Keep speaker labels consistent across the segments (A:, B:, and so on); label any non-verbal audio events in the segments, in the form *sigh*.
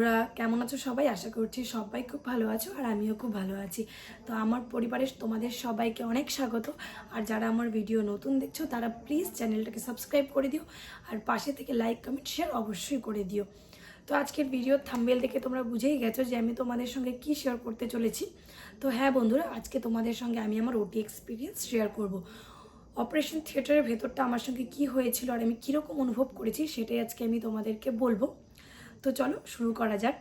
A: বন্ধুরা, কেমন আছো সবাই? আশা করছি সবাই খুব ভালো আছো আর আমিও খুব ভালো আছি। তো আমার পরিবারের তোমাদের সবাইকে অনেক স্বাগত। আর যারা আমার ভিডিও নতুন দেখছ, তারা প্লিজ চ্যানেলটাকে সাবস্ক্রাইব করে দিও আর পাশে থেকে লাইক কমেন্ট শেয়ার অবশ্যই করে দিও। তো আজকের ভিডিও থাম্বেল দেখে তোমরা বুঝেই গেছো যে আমি তোমাদের সঙ্গে কি শেয়ার করতে চলেছি। তো হ্যাঁ বন্ধুরা, আজকে তোমাদের সঙ্গে আমি আমার ওটি এক্সপিরিয়েন্স শেয়ার করব। অপারেশন থিয়েটারের ভেতরটা আমার সঙ্গে কি হয়েছিল আর আমি কীরকম অনুভব করেছি, সেটাই আজকে আমি তোমাদেরকে বলব। তো চলো শুরু করা যাক।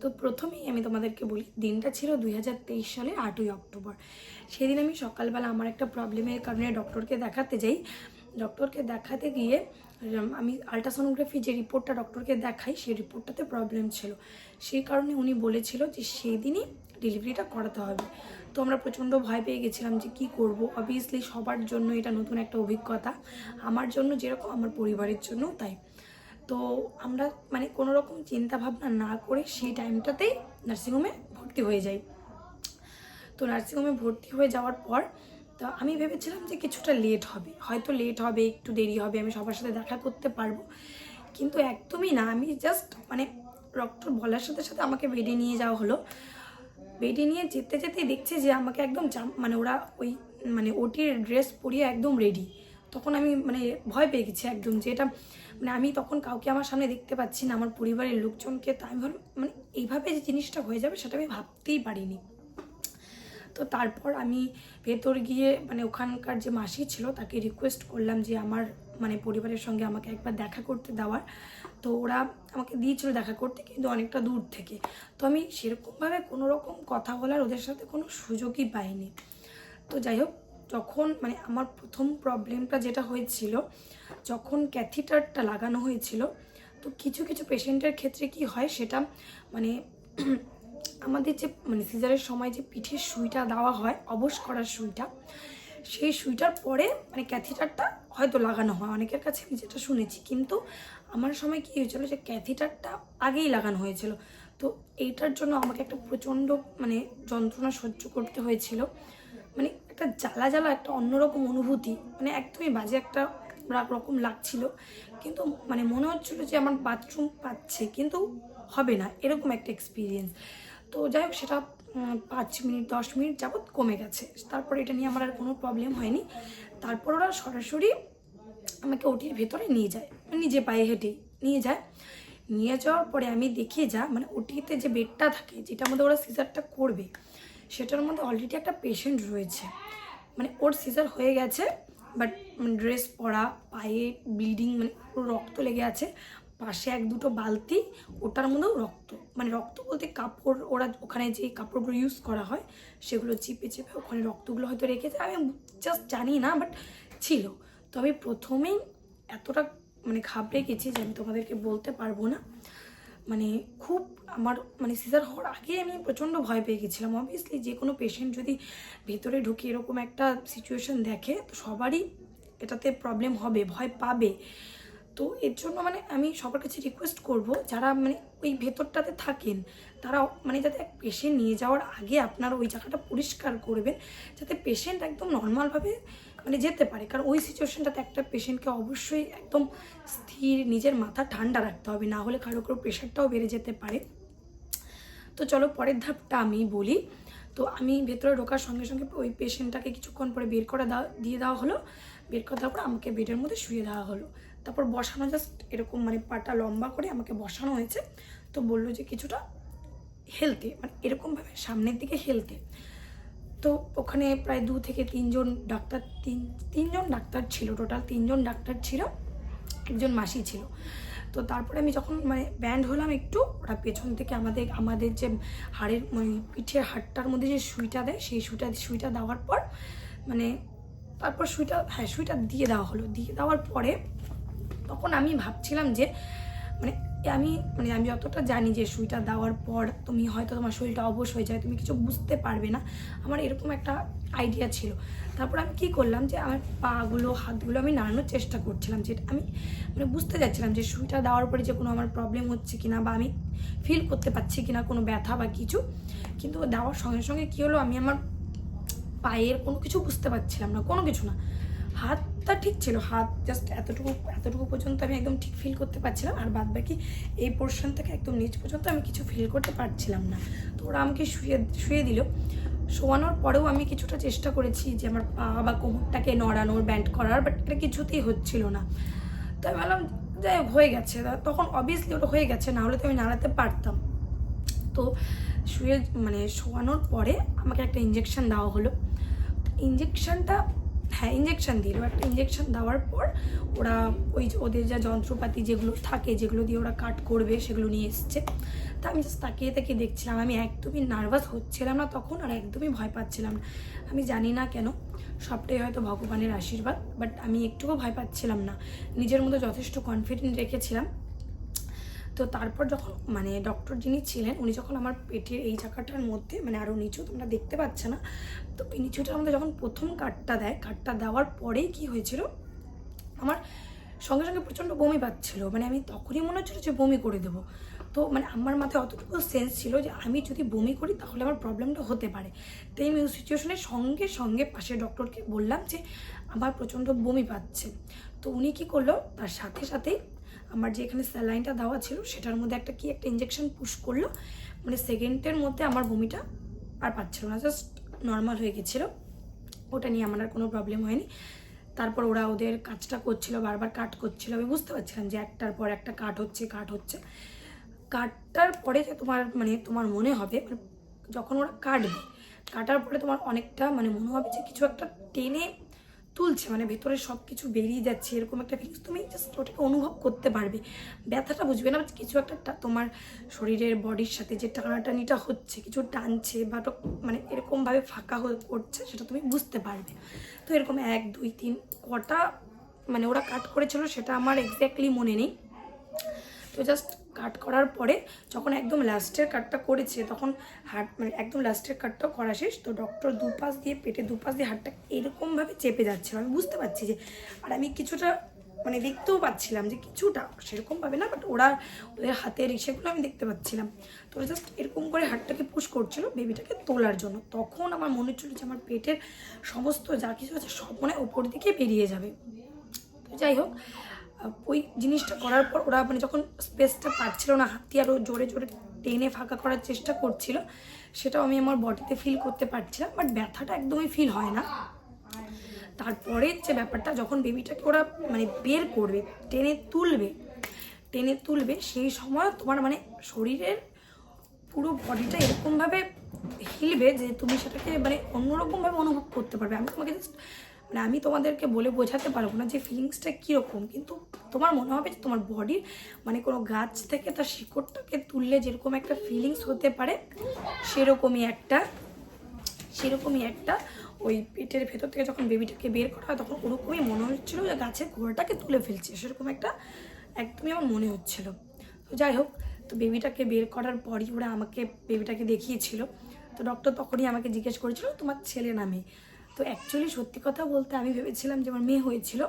A: তো প্রথমেই আমি তোমাদেরকে বলি, দিনটা ছিল দুই হাজার তেইশ সালের আটই অক্টোবর। সেদিন আমি সকালবেলা আমার একটা প্রবলেমের কারণে ডক্টরকে দেখাতে যাই। ডক্টরকে দেখাতে গিয়ে আমি আলট্রাসোনোগ্রাফি যে রিপোর্টটা ডক্টরকে দেখাই, সেই রিপোর্টটাতে প্রবলেম ছিল। সেই কারণে উনি বলেছিল যে সেই দিনই ডেলিভারিটা করাতে হবে। তো আমরা প্রচণ্ড ভয় পেয়ে গেছিলাম যে কি করব? অবভিয়াসলি সবার জন্য এটা নতুন একটা অভিজ্ঞতা। আমার জন্য যেরকম, আমার পরিবারের জন্যও তাই। তো আমরা মানে কোনো রকম চিন্তা ভাবনা না করে সেই টাইমটাতেই নার্সিংহোমে ভর্তি হয়ে যাই। তো নার্সিংহোমে ভর্তি হয়ে যাওয়ার পর, তো আমি ভেবেছিলাম যে কিছুটা লেট হবে। হয়তো লেট হবে, একটু দেরি হবে, আমি সবার সাথে দেখা করতে পারব। কিন্তু একদমই না, আমি জাস্ট মানে ডক্টর বলার সাথে সাথে আমাকে বেডে নিয়ে যাওয়া হলো। বেডে নিয়ে যেতে যেতে দেখছে যে আমাকে একদম মানে ওরা ওই মানে ওটির ড্রেস পরিয়ে একদম রেডি তখন আমি মানে ভয় পেয়ে গেছি একদম যে এটা মানে আমি তখন কাউকে আমার সামনে দেখতে পাচ্ছি না, আমার পরিবারের লোকজনকে। তা আমি মানে এইভাবে যে জিনিসটা হয়ে যাবে সেটা আমি ভাবতেই পারিনি। তো তারপর আমি ভেতর গিয়ে মানে ওখানকার যে মাসি ছিল তাকে রিকোয়েস্ট করলাম যে আমার মানে পরিবারের সঙ্গে আমাকে একবার দেখা করতে দেওয়ার। তো ওরা আমাকে দিয়েছিল দেখা করতে কিন্তু অনেকটা দূর থেকে। তো আমি সেরকমভাবে কোনো রকম কথা বলার ওদের সাথে কোনো সুযোগই পাইনি। তো যাই হোক যখন মানে আমার প্রথম প্রবলেমটা যেটা হয়েছিল, যখন ক্যাথিটারটা লাগানো হয়েছিল, তো কিছু কিছু পেশেন্টের ক্ষেত্রে কি হয় সেটা মানে *clears throat* আমাদের যে মানে সিজারের সময় যে পিঠের সুইটা দেওয়া হয়, অবশ করার সুইটা, সেই সুইটার পরে মানে ক্যাথিটারটা হয়তো লাগানো হয়। অনেকের কাছে আমি যেটা শুনেছি, কিন্তু আমার সময় কী হয়েছিল যে ক্যাথিটারটা আগেই লাগানো হয়েছিল। তো এইটার জন্য আমাকে একটা প্রচণ্ড মানে যন্ত্রণা সহ্য করতে হয়েছিল। মানে একটা জ্বালা জ্বালা, একটা অন্যরকম অনুভূতি। মানে একদমই বাজে একটা রকম লাগছিল। কিন্তু মানে মনে হচ্ছিল যে আমার বাথরুম পাচ্ছে, কিন্তু হবে না, এরকম একটা এক্সপিরিয়েন্স তো যাই হোক, সেটা পাঁচ মিনিট, দশ মিনিট যাবৎ কমে গেছে। তারপর এটা নিয়ে আমার আর কোনো প্রবলেম হয়নি। তারপর ওরা সরাসরি আমাকে ওটির ভেতরে নিয়ে যায়। নিজে পায়ে হেঁটেই নিয়ে যায়। নিয়ে যাওয়ার পরে আমি দেখে যা মানে ওটিতে যে বেডটা থাকে, যেটার মধ্যে ওরা সিজারটা করবে সেটার মধ্যে অলরেডি একটা পেশেন্ট রয়েছে। মানে ওর সিজার হয়ে গেছে বাট ড্রেস পরা, পায়ে ব্লিডিং মানে পুরো রক্ত লেগে আছে, পাশে এক দুটো বালতি, ওটার মধ্যেও রক্ত। মানে রক্ত বলতে কাপড়, ওরা ওখানে যে কাপড়গুলো ইউজ করা হয়, সেগুলো চিপে চেপে ওখানে রক্তগুলো হয়তো রেখেছে, আমি জাস্ট জানি না বাট ছিল। তো আমি প্রথমেই এতটা মানে ঘাবড়ে গেছি যে আমি তোমাদেরকে বলতে পারব না। মানে খুব আমার মানে সিজার হওয়ার আগে আমি প্রচণ্ড ভয় পেয়ে গেছিলাম। অবভিয়াসলি যে কোনো পেশেন্ট যদি ভেতরে ঢুকে এরকম একটা সিচুয়েশন দেখে, তো সবারই এটাতে প্রবলেম হবে, ভয় পাবে। তো এর জন্য মানে আমি সবার কাছে রিকোয়েস্ট করব, যারা মানে ওই ভেতরটাতে থাকেন, তারা মানে যাতে এক পেশেন্ট নিয়ে যাওয়ার আগে আপনারা ওই জায়গাটা পরিষ্কার করবেন, যাতে পেশেন্ট একদম নর্মালভাবে মানে যেতে পারে। কারণ ওই সিচুয়েশনটাতে একটা পেশেন্টকে অবশ্যই একদম স্থির, নিজের মাথা ঠান্ডা রাখতে হবে। না হলে কারও কারও প্রেশারটাও বেড়ে যেতে পারে। তো চলো পরের ধাপটা আমি বলি। তো আমি ভেতরে ঢোকার সঙ্গে সঙ্গে ওই পেশেন্টটাকে কিছুক্ষণ পরে বের করে দেওয়া দিয়ে দেওয়া হলো। বের করে দেওয়ার পর আমাকে বেডের মধ্যে শুয়ে দেওয়া হলো। তারপর বসানো জাস্ট এরকম মানে পাটা লম্বা করে আমাকে বসানো হয়েছে। তো বলল যে কিছুটা হেলতে মানে এরকমভাবে সামনের দিকে হেলতে তো ওখানে প্রায় দু থেকে তিনজন ডাক্তার, তিন, তিনজন ডাক্তার ছিল টোটাল, তিনজন ডাক্তার ছিল, একজন মাসি ছিল। তো তারপরে আমি যখন মানে ব্যান্ড হলাম একটু, ওরা পেছন থেকে আমাদের আমাদের যে হাড়ের মানে পিঠের হাড়টার মধ্যে যে সুইটা দেয়, সেই সুইটা সুইটা দেওয়ার পর মানে তারপর সুইটা হ্যাঁ সুইটা দিয়ে দেওয়া হলো। দিয়ে দেওয়ার পরে তখন আমি ভাবছিলাম যে মানে আমি মানে আমি যতটা জানি যে সুইটা দেওয়ার পর তুমি হয়তো তোমার শরীরটা অবশ হয়ে যায়, তুমি কিছু বুঝতে পারবে না। আমার এরকম একটা আইডিয়া ছিল। তারপর আমি কি করলাম যে আমার পাগুলো, হাতগুলো আমি নাড়ানোর চেষ্টা করছিলাম। যে আমি মানে বুঝতে যাচ্ছিলাম যে সুইটা দেওয়ার পরে যে কোনো আমার প্রবলেম হচ্ছে কিনা বা আমি ফিল করতে পারছি কিনা কোনো ব্যথা বা কিছু। কিন্তু দেওয়ার সঙ্গে সঙ্গে কী হলো? আমি আমার পায়ের কোনো কিছু বুঝতে পারছিলাম না, কোনো কিছু না। হাত হাতটা ঠিক ছিল। হাত জাস্ট এতটুকু এতটুকু পর্যন্ত আমি একদম ঠিক ফিল করতে পারছিলাম। আর বাদ বাকি এই পোর্শন থেকে একদম নিচ পর্যন্ত আমি কিছু ফিল করতে পারছিলাম না। তো ওরা আমাকে শুয়ে শুয়ে দিল। শোয়ানোর পরেও আমি কিছুটা চেষ্টা করেছি যে আমার পা বা কোমরটাকে নড়ানোর ব্যান্ড করার বাট এটা কিছুতেই হচ্ছিল না। তো আমি ভাবলাম, যাই হয়ে গেছে। তখন অবভিয়াসলি ওটা হয়ে গেছে, না হলে তো আমি নাড়াতে পারতাম। তো শুয়ে মানে শোয়ানোর পরে আমাকে একটা ইঞ্জেকশন দেওয়া হলো। ইঞ্জেকশনটা হ্যাঁ ইঞ্জেকশন দিল একটা ইঞ্জেকশন দেওয়ার পর ওরা ওই ওদের যা যন্ত্রপাতি যেগুলো থাকে, যেগুলো দিয়ে ওরা কাট করবে, সেগুলো নিয়ে এসছে। তা আমি জাস্ট তাকিয়ে তাকিয়ে দেখছিলাম, আমি একদমই নার্ভাস হচ্ছিলাম না তখন আর একদমই ভয় পাচ্ছিলাম না। আমি জানি না কেন, সবটাই হয়তো ভগবানের আশীর্বাদ বাট আমি একটুকু ভয় পাচ্ছিলাম না। নিজের মধ্যে যথেষ্ট কনফিডেন্ট রেখেছিলাম। তো তারপর যখন মানে ডক্টর যিনি ছিলেন, উনি যখন আমার পেটের এই জায়গাটার মধ্যে মানে আরও নিচু, তোমরা দেখতে পাচ্ছ না, তো নিচুটার মধ্যে যখন প্রথম কাঠটা দেয় কাঠটা দেওয়ার পরেই কি হয়েছিল, আমার সঙ্গে সঙ্গে প্রচণ্ড বমি পাচ্ছিল মানে আমি তখনই মনে হচ্ছিল যে বমি করে দেবো। তো মানে আমার মাথায় অতটুকু সেন্স ছিল যে আমি যদি বমি করি তাহলে আমার প্রবলেমটা হতে পারে। তো এই সিচুয়েশনের সঙ্গে সঙ্গে পাশে ডক্টরকে বললাম যে, আমার প্রচণ্ড বমি পাচ্ছে। তো উনি কী করল, তার সাথে সাথেই আমার যে এখানে স্যালাইনটা দেওয়া ছিল, সেটার মধ্যে একটা কি একটা ইঞ্জেকশন পুশ করল মানে সেকেন্ডের মধ্যে আমার বমিটা আর পাচ্ছিল না জাস্ট নর্মাল হয়ে গেছিল। ওটা নিয়ে আমার আর কোনো প্রবলেম হয়নি। তারপর ওরা ওদের কাজটা করছিল, বারবার কাট করছিল। আমি বুঝতে পারছিলাম যে একটার পর একটা কাট হচ্ছে কাট হচ্ছে। কাটটার পরে যে তোমার মানে তোমার মনে হবে মানে যখন ওরা কাটবে, কাটার পরে তোমার অনেকটা মানে মনে হবে যে কিছু একটা টেনে তুলছে মানে ভেতরে সব কিছু বেরিয়ে যাচ্ছে, এরকম একটা ফিলিংস তুমি জাস্ট ওটাকে অনুভব করতে পারবে। ব্যথাটা বুঝবে না কিছু একটা তোমার শরীরের বডির সাথে যে টানাটানিটা হচ্ছে, কিছু টানছে বা মানে এরকমভাবে ফাঁকা হয়ে করছে সেটা তুমি বুঝতে পারবে। তো এরকম এক, দুই, তিন, কটা মানে ওরা কাট করেছিল, সেটা আমার এক্স্যাক্টলি মনে নেই। তো জাস্ট কাট করার পরে যখন একদম লাস্টের কাটটা করেছে, তখন হাট মানে একদম লাস্টের কাটটাও করা শেষ। তো ডক্টর দুপাশ দিয়ে, পেটে দুপাশ দিয়ে হাতটা এরকমভাবে চেপে যাচ্ছিল আমি বুঝতে পারছি যে, আর আমি কিছুটা মানে দেখতেও পাচ্ছিলাম যে কিছুটা, সেরকমভাবে না বাট ওরা ওদের হাতের সেগুলো আমি দেখতে পাচ্ছিলাম। তো ওরা জাস্ট এরকম করে হাতটাকে পুশ করছিল বেবিটাকে তোলার জন্য। তখন আমার মনে হচ্ছিল যে আমার পেটের সমস্ত যা কিছু আছে সব মনে ওপর দিকে বেরিয়ে যাবে। তো যাই হোক ওই জিনিসটা করার পর ওরা মানে যখন স্পেসটা পাচ্ছিল না, হাতি আরও জোরে জোরে টেনে ফাঁকা করার চেষ্টা করছিল, সেটাও আমি আমার বডিতে ফিল করতে পারছিলাম বাট ব্যথাটা একদমই ফিল হয় না। তারপরে যে ব্যাপারটা, যখন বেবিটাকে ওরা মানে বের করবে, টেনে তুলবে টেনে তুলবে, সেই সময় তোমার মানে শরীরের পুরো বডিটা এরকমভাবে হিলবে যে তুমি সেটাকে মানে অন্যরকমভাবে অনুভব করতে পারবে। আমি তোমাকে জাস্ট মানে আমি তোমাদেরকে বলে বোঝাতে পারব না যে ফিলিংসটা কীরকম, কিন্তু তোমার মনে হবে যে তোমার বডির মানে কোনো গাছ থেকে তার শিকড়টাকে তুললে যেরকম একটা ফিলিংস হতে পারে, সেরকমই একটা সেরকমই একটা ওই পেটের ভেতর থেকে যখন বেবিটাকে বের করা হয়, তখন ওরকমই মনে হচ্ছিল যে গাছের গোড়াটাকে তুলে ফেলছে, সেরকম একটা একদমই আমার মনে হচ্ছিল। তো যাই হোক, তো বেবিটাকে বের করার পরই ওরা আমাকে বেবিটাকে দেখিয়েছিল। তো ডক্টর তখনই আমাকে জিজ্ঞেস করেছিল, তোমার ছেলে নামে? তো অ্যাকচুয়ালি সত্যি কথা বলতে আমি ভেবেছিলাম যে আমার মেয়ে হয়েছিল,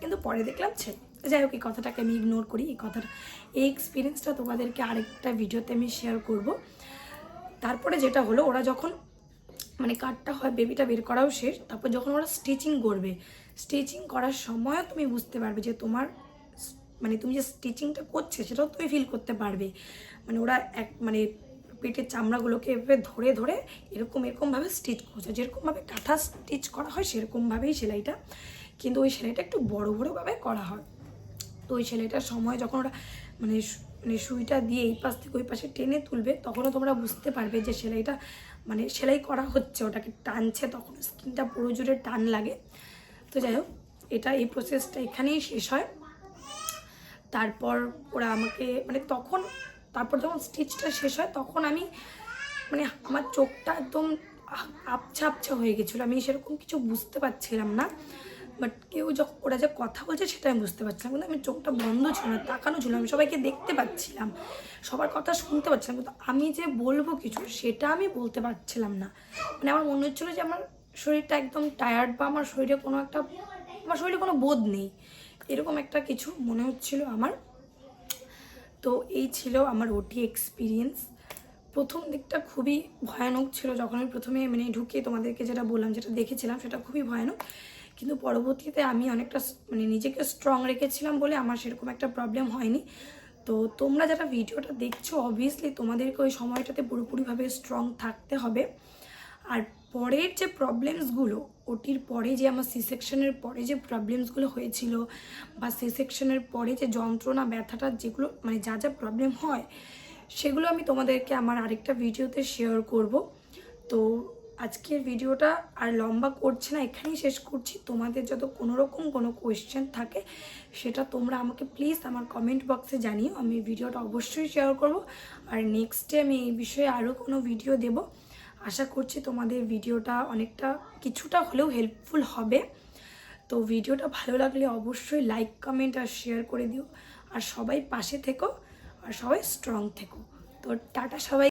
A: কিন্তু পরে দেখলাম ছেলে। যাই হোক, এই কথাটাকে আমি ইগনোর করি, এই কথাটা এই এক্সপিরিয়েন্সটা তোমাদেরকে আরেকটা ভিডিওতে আমি শেয়ার করব। তারপরে যেটা হলো, ওরা যখন মানে কাটটা হয় বেবিটা বের করাও শেষ, তারপর যখন ওরা স্টিচিং করবে স্টিচিং করার সময়ও তুমি বুঝতে পারবে যে তোমার মানে তুমি যে স্টিচিংটা করছে, সেটাও তুমি ফিল করতে পারবে। মানে ওরা এক মানে পেটের চামড়াগুলোকে এভাবে ধরে ধরে এরকম এরকমভাবে স্টিচ করছে। যেরকমভাবে কাঁথা স্টিচ করা হয় সেরকমভাবেই সেলাইটা। কিন্তু ওই সেলাইটা একটু বড় বড়োভাবে করা হয়। তো ওই সেলাইটার সময় যখন ওরা মানে মানে সুইটা দিয়ে এই পাশ থেকে ওই পাশে টেনে তুলবে, তখনও তোমরা বুঝতে পারবে যে সেলাইটা মানে সেলাই করা হচ্ছে। ওটাকে টানছে তখন স্কিনটা পুরো জুড়ে টান লাগে। তো যাই হোক, এটা এই প্রসেসটা এখানেই শেষ হয়। তারপর ওরা আমাকে মানে তখন তারপর যখন স্টিচটা শেষ হয়, তখন আমি মানে আমার চোখটা একদম আ- আবছা আবছা হয়ে গেছিল। আমি সেরকম কিছু বুঝতে পারছিলাম না। বাট কেউ যখন ওরা যে কথা বলছে সেটা আমি বুঝতে পারছিলাম। কিন্তু আমি চোখটা বন্ধ ছিল না, তাকানো ছিল আমি সবাইকে দেখতে পাচ্ছিলাম। সবার কথা শুনতে পাচ্ছিলাম। কিন্তু আমি যে বলব কিছু, সেটা আমি বলতে পারছিলাম না। মানে আমার মনে হচ্ছিল যে আমার শরীরটা একদম টায়ার্ড বা আমার শরীরে কোনো একটা, আমার শরীরে কোনো বোধ নেই। এরকম একটা কিছু মনে হচ্ছিল আমার। তো এই ছিল আমার ওটি এক্সপিরিয়েন্স প্রথম দিকটা খুবই ভয়ানক ছিল যখন আমি প্রথমে মানে ঢুকে তোমাদেরকে যেটা বললাম, যেটা দেখেছিলাম সেটা খুবই ভয়ানক। কিন্তু পরবর্তীতে আমি অনেকটা মানে নিজেকে স্ট্রং রেখেছিলাম বলে আমার সেরকম একটা প্রবলেম হয়নি। তো তোমরা যারা ভিডিওটা দেখছ অবভিয়াসলি তোমাদেরকে ওই সময়টাতে পুরোপুরিভাবে স্ট্রং থাকতে হবে। আর পরের যে প্রবলেমসগুলো ওটির পরে যে আমার সি সেকশনের পরে যে প্রবলেমসগুলো হয়েছিল বা সি সেকশনের পরে যে যন্ত্রণা, ব্যথাটা যেগুলো মানে যা যা প্রবলেম হয়, সেগুলো আমি তোমাদেরকে আমার আরেকটা ভিডিওতে শেয়ার করব। তো আজকের ভিডিওটা আর লম্বা করছে না, এখানেই শেষ করছি। তোমাদের যত কোনো রকম কোনো কোয়েশ্চেন থাকে, সেটা তোমরা আমাকে প্লিজ আমার কমেন্ট বক্সে জানিও, আমি ভিডিওটা অবশ্যই শেয়ার করব। আর নেক্সটে আমি এই বিষয়ে আরও কোনো ভিডিও দেব। আশা করছি তোমাদের ভিডিওটা অনেকটা, কিছুটা হলেও হেল্পফুল হবে। তো ভিডিওটা ভালো লাগলে অবশ্যই লাইক কমেন্ট আর শেয়ার করে দিও। আর সবাই পাশে থেকো, আর সবাই স্ট্রং থেকো। তো টাটা সবাই।